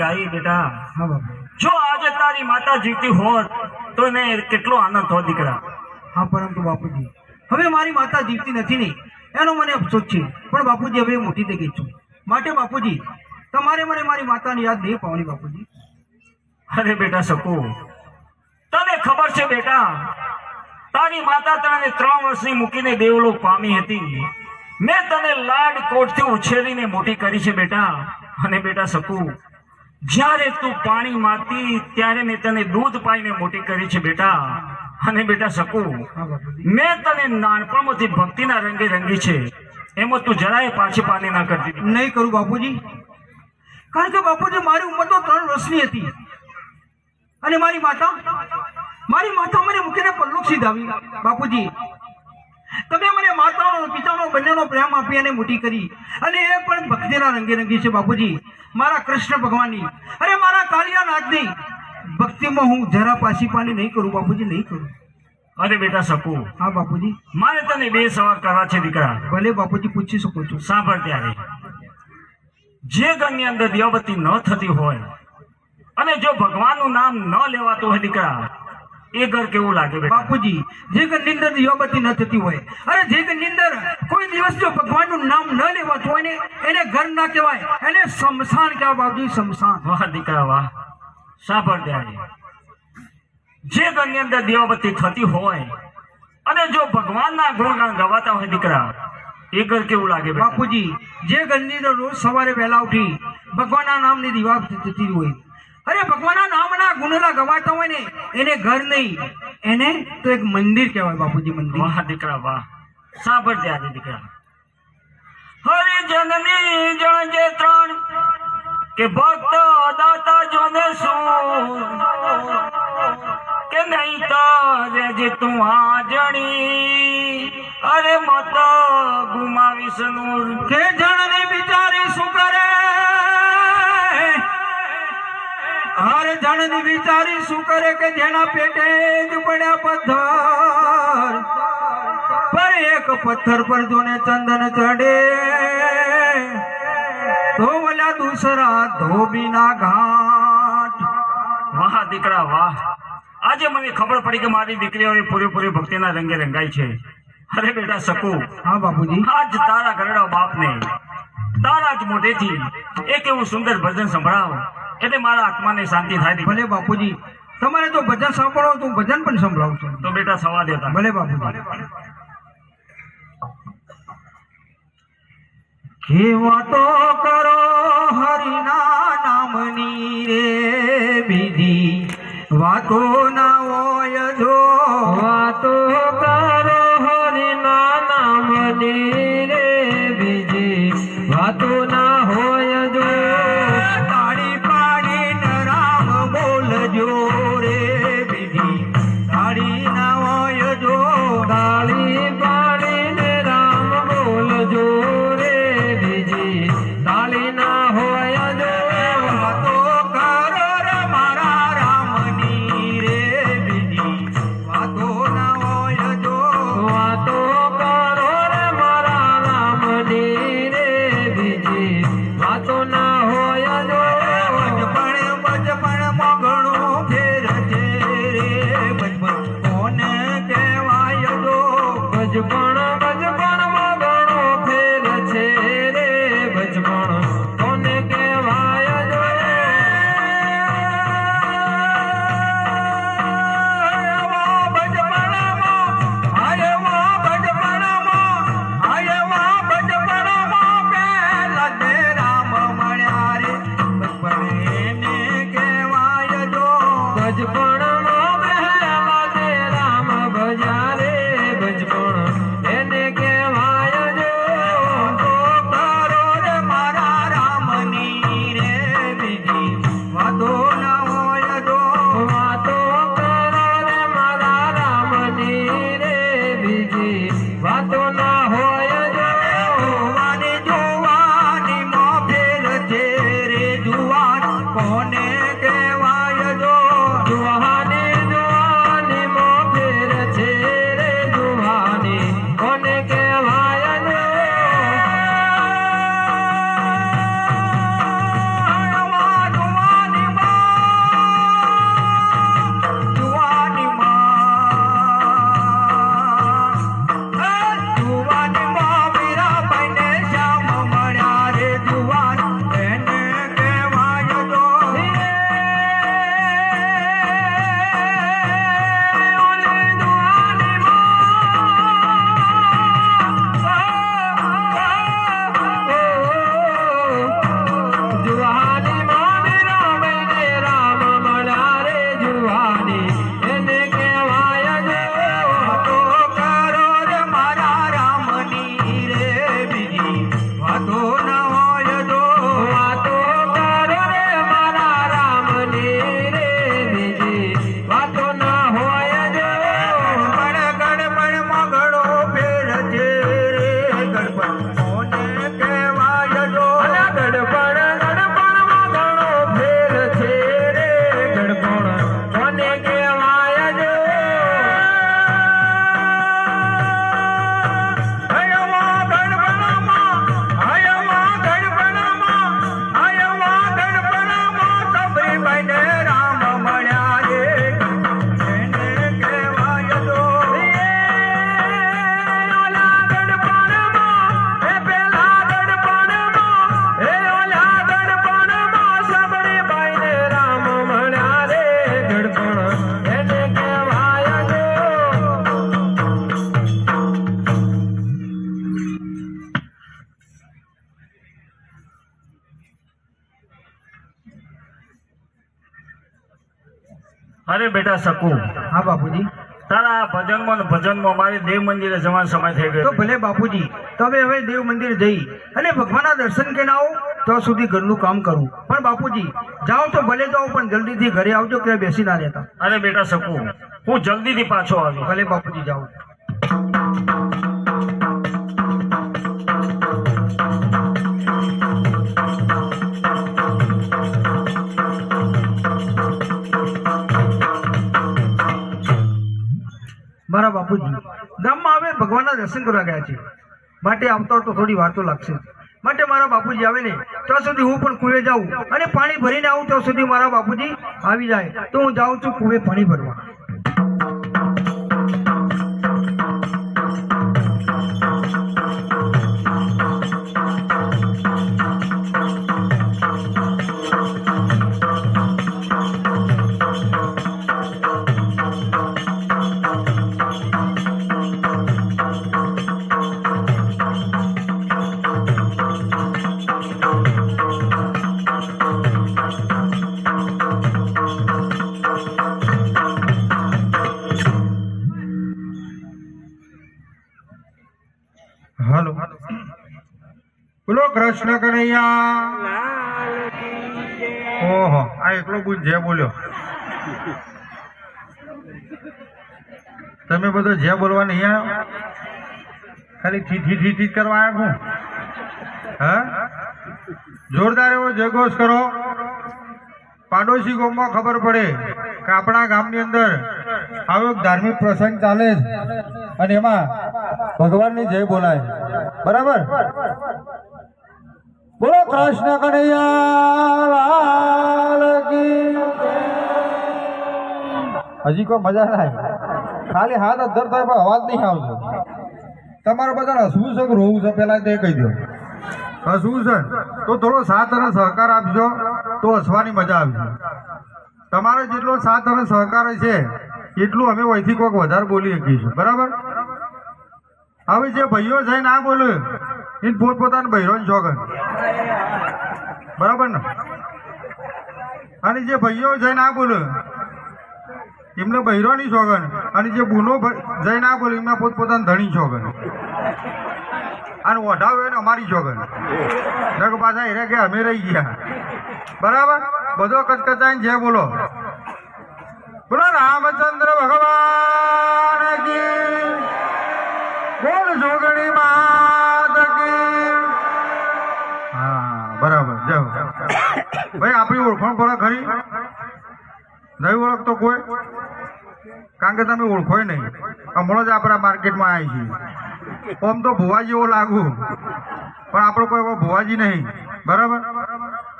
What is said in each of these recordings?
ગાઈ બેટા જો આજે તારી માતા જીવતી હોત તો એને કેટલો આનંદ હોત દીકરા? હા પરંતુ બાપુજી. હવે મારી માતા જીવતી નથી ને એનો મને અફસોસ છે. પણ બાપુજી હવે મોટી થઈ ગઈ છું. માટે બાપુજી તમારે મને મારી માતાની યાદ નહીં પાવાની બાપુજી. અરે બેટા શકુ તને ખબર છે બેટા તારી માતા તને ત્રણ વર્ષની મૂકીને દેવલો પામી હતી. મેં તને લાડ કોટથી ઉછેરીને મોટી કરી છે બેટા. અને બેટા શકુ જ્યારે તું પાણી માંગતી ત્યારે મેં તને દૂધ પાઈને મોટી કરી છે બેટા. અને બેટા શકુ, મેં તને નાનપણમાંથી ભક્તિના રંગે રંગી છે. એમાં તું જરાય પાછી પાણી ના કરતી. નહીં કરું બાપુજી. કારણ કે બાપુજી મારી ઉંમર તો ત્રણ વર્ષની હતી. અને મારી માતા મારી માતા મને મૂકીને પલ્લુક સીધાવી બાપુજી તમે મને માતાનો પિતાનો બંનેનો પ્રેમ આપી અને મોટી કરી. અને એ પણ ભક્તિના રંગે રંગી છે બાપુજી. મારા કૃષ્ણ ભગવાનની. અરે મારા કાલિયા નાથની ભક્તિમાં હું જરા પાછી પાની નહીં કરું બાપુજી નહીં કરું. અરે બેટા શકુ હા બાપુજી. મારે તને બે સવાલ કરવા છે દીકરા. ભલે બાપુજી પૂછી શકો છો. સાંભળ ત્યારે. જે ઘરની અંદર દિયાબત્તી ન થતી હોય અને જો ભગવાનનું નામ ન લેવાતું હોય દીકરા એ ઘર કેવું લાગે બાપુજી જે ઘરની અંદર દીવાબત્તી ન થતી હોય અરે જે ઘરની અંદર કોઈ દિવસ જો ભગવાનનું નામ ન લેવાતું હોય ને એને ઘર ના કહેવાય એને શમશાન કહેવાય બાપુજી શમશાન. વાહ દીકરા વાહ. સાંભળ ત્યારે જે ઘરની અંદર દિયાબત્તી થતી હોય અને જો ભગવાનના ગુણગાન ગવાતા હોય દીકરા એ ઘર કેવું લાગે બાપુજી જે ઘરની અંદર રોજ સવારે વહેલા ઉઠી ભગવાનના નામની દીવા થતી હોય અરે ભગવાનના નામના ગુણેલા ગવાતા હોય ને એને ઘર નહીં. એને તો એક મંદિર કહેવાય બાપુજી મંદિર. વાહ દીકરા વાહ. સાંભળજે આજે દીકરા. હરિજનની જણ જે ત્રણ કે ભક્ત દાતા જોને શું? કે નહીં તારે જે તું હાજણી અરે મત ગુમાવીશ નૂર. કે જણને બિચારી શું કરે? હર જણની વિચારી શું કરે કે જેના પેટે જ પડ્યા પથ્થર? પર એક પથ્થર પર જોને ચંદન ચડે. તો વલા દૂસરા ધોબીના ઘાટ. વાહ દીકરા વાહ. આજે મને ખબર પડી કે મારી દીકરીઓ એ પૂરેપૂરી ભક્તિના રંગે રંગાઈ છે. અરે બેટા શકુ. હા બાપુજી. આજ તારા ઘરડા બાપને. તારા જ મોઢેથી એક એવું સુંદર ભજન સંભળાવો. એટલે મારા આત્માને શાંતિ થાય. ભલે બાપુજી તમારે તો ભજન સાંભળો તો ભજન પણ સંભળાવું છું. તો બેટા સવા દેતા ભલે બાપુજી. કેવા તો કરો હરિના નામની રે બીજી વાતો અરે બેટા શકુ હા બાપુજી. તારા ભજનમાં ભજનમાં મારે દેવ મંદિરે જવાનો સમય થઈ તો ગયો ભલે બાપુજી તમે હવે દેવ મંદિર જઈ અને ભગવાનના દર્શન કરીને આવો ત્યાં સુધી ઘરનું કામ કરું. પણ બાપુજી જાઓ તો ભલે જાઓ પણ જલ્દીથી ઘરે આવજો કે બેસી ના રહેતા. અરે બેટા શકુ હું જલ્દીથી પાછો આવ્યો ભલે બાપુજી જાઓ. દર્શન કરવા ગયા છે. માટે આવતા તો થોડી વાર તો લાગશે. માટે મારા બાપુજી આવે ને, ત્યાં સુધી હું પણ કુએ જાઉં અને પાણી ભરીને આવું ત્યાં સુધી મારા બાપુજી આવી જાય. તો હું જાઉં છું કુએ પાણી ભરવા. કૃષ્ણ કનૈયા. ઓહો, આ એકલો બુજ જે બોલ્યો. તમે બધો જે બોલવા નહીં આવ્યો ખાલી થી ઠી થી ઠી કરવા આવ્યા હું હા? જોરદાર એવો જયઘોષ કરો. પાડોશી ગામમાં ખબર પડે કે આપણા ગામની અંદર આવો ધાર્મિક પ્રસંગ ચાલે છે અને એમાં ભગવાનની જય બોલાય. બરાબર? બોલો કૃષ્ણ કનૈયા હજી કોઈ મજા ના ખાલી હાથ અધર થાય પણ અવાજ નહીં આવતો. તમારે બધા હસવું છે કે રોવું છે? પેલા તે કહી દો હસવું છે? તો થોડો સાથ અને સહકાર આપજો, તો હસવાની મજા આવશે. તમારો જેટલો સાથ અને સહકાર છે એટલું અમે વહીથી કોઈક વધારે બોલી શકીશું બરાબર? હવે જે ભાઈઓ છે ના બોલ્યું એ પોતપોતાના બહેરો શોખન બરાબર ને? અને જે ભાઈઓ છે આ બોલે, એમને બહેરોની શોખન અને જે બુનો જઈ ના બોલે, એમના પોતપોતાના ધણી શોખન અને ઓઢાવ ને અમારી શોખન નક પાછા હેરે કે અમે રહી ગયા. બરાબર? બધો કચકચાઈને જે બોલો. બોલો, રામચંદ્ર ભગવાન કી બોલ, જોગણી માત ભાઈ, આપણી ઓળખાણ પડે ખરી. નહીં ઓળખતો કોઈ. કારણ કે તમે ઓળખો નહીં. હમણાં જ આપણા માર્કેટમાં આવી છીએ. આમ તો ભુવાજી એવો લાગુ. પણ આપણો કોઈ એવો ભુવાજી નહીં. બરાબર?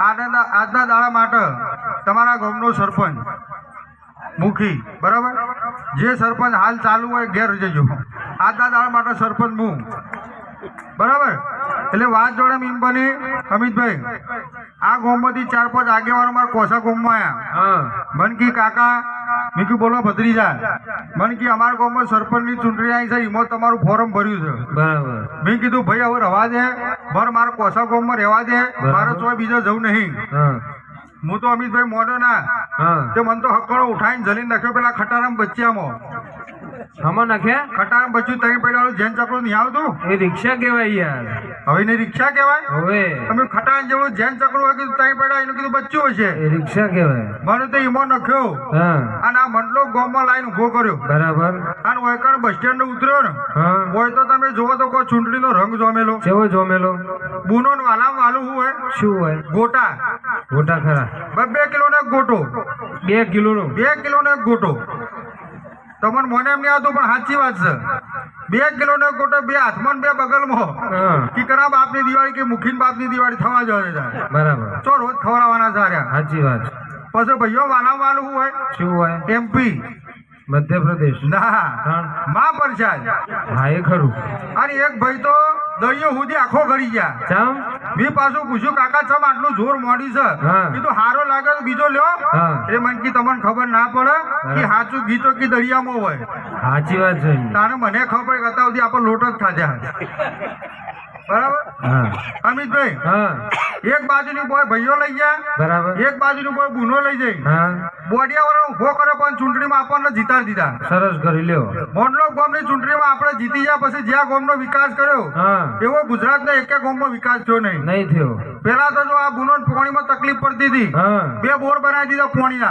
આજના આજના દાડા માટે તમારા ગામનો સરપંચ, મુખી, બરાબર? જે સરપંચ હાલ ચાલુ હોય ઘેર જજો. આજના દાડા માટે સરપંચ હું બરાબર? એટલે વાત જોડે મીમ બની, અમિતભાઈ આ ગામમાંથી ચાર પાંચ આગેવાનો મારા કોસા ગોમમાં આવ્યા મન કી કાકા મેં કીધું બોલો ભત્રીજા. મન કી અમારા ગામમાં સરપંચની ચૂંટણી આવી છે એમાં તમારું ફોર્મ ભર્યું છે. બરાબર. મેં કીધું ભાઈ હવે રવા દે. ભર મારા કોસા ગામમાં રહેવા દે. મારો તો બીજો જવું નહીં. હું. તો અમિતભાઈ મોડો ના તે મન તો હક્કડો ઉઠાઈને જલીને નાખ્યો પેલા ખટારામ બચ્ચામાં. આમાં નખે. ખટામ બચ્ચું તઈ પેલા જેન ચકડું નહીં આવતું. એ રિક્ષા કહેવાય યાર. હવે ને રિક્ષા કહેવાય? હવે. તમે ખટારામ જેવું જેન ચકડું હોય કીધું તઈ પેલા એનું કીધું બચ્ચું હશે. એ રિક્ષા કહેવાય. મને તો ઈમો નખ્યો. અને આ મંડલો ગામમાં લાઈન ઊભો કર્યો. બરાબર. અને ઓયકણ બસ સ્ટેન્ડ ઉતર્યો ને હોય તો તમે જુઓ તો કોઈ ચૂંટણીનો રંગ જોમેલો. કેવો જોમેલો? બુનો ને વાલામ વાલું હોય? શું હોય? ગોટા. ગોટા ખરા. બે કિલો ને ગોટો. બે કિલોનું. બે કિલો ને ગોટો. તમને મને એમ નહીં આવતું પણ સાચી વાત છે. બે કિલો ને એક ગોટો બે હાથમાં બે બગલમાં. કે કરા બાપની દિવાળી કે મુખીન બાપની દિવાળી થવા જોઈએ બરાબર. ચો રોજ ખવડાવવાના સાર્યા સાચી વાત પછી ભાઈઓ વાલા વાલું હોય? શું હોય? એમપી મધ્યપ્રદેશ. ના. હા. મા પ્રસાદ. હા એ ખરું. અને એક ભાઈ તો દરિયો સુધી આખો ગળી ગયા. મેં પાછું પૂછ્યું કાકા ચમ આટલું જોર મોડી છે. કીધું હારો લાગે તો બીજો લ્યો. એ મન કી તમને ખબર ના પડે કે સાચું ગીતો કી દરિયામાં હોય. સાચી વાત છે. તારે મને ખબર કરતા સુધી આપણે લોટ જ ખાધા બરાબર? અમિતભાઈ એક બાજુની બોય ભાઈઓ લઈ ગયા બરાબર. એક બાજુની બોય બુનો લઈ જઈ બોડિયા વાળો ઊભો કર્યો પણ ચૂંટણીમાં આપણને જીતાડી દીધા. સરસ કરી લ્યો. મોડલો ગામની ચૂંટણીમાં આપણે જીતી ગયા પછી જ્યાં ગામનો વિકાસ કર્યો એવો ગુજરાતના એકે નો વિકાસ થયો નહીં. નહીં થયો. પેલા તો જો આ બુનો પાણીમાં તકલીફ પડતી હતી બે બોર બનાવી દીધા પાણીના.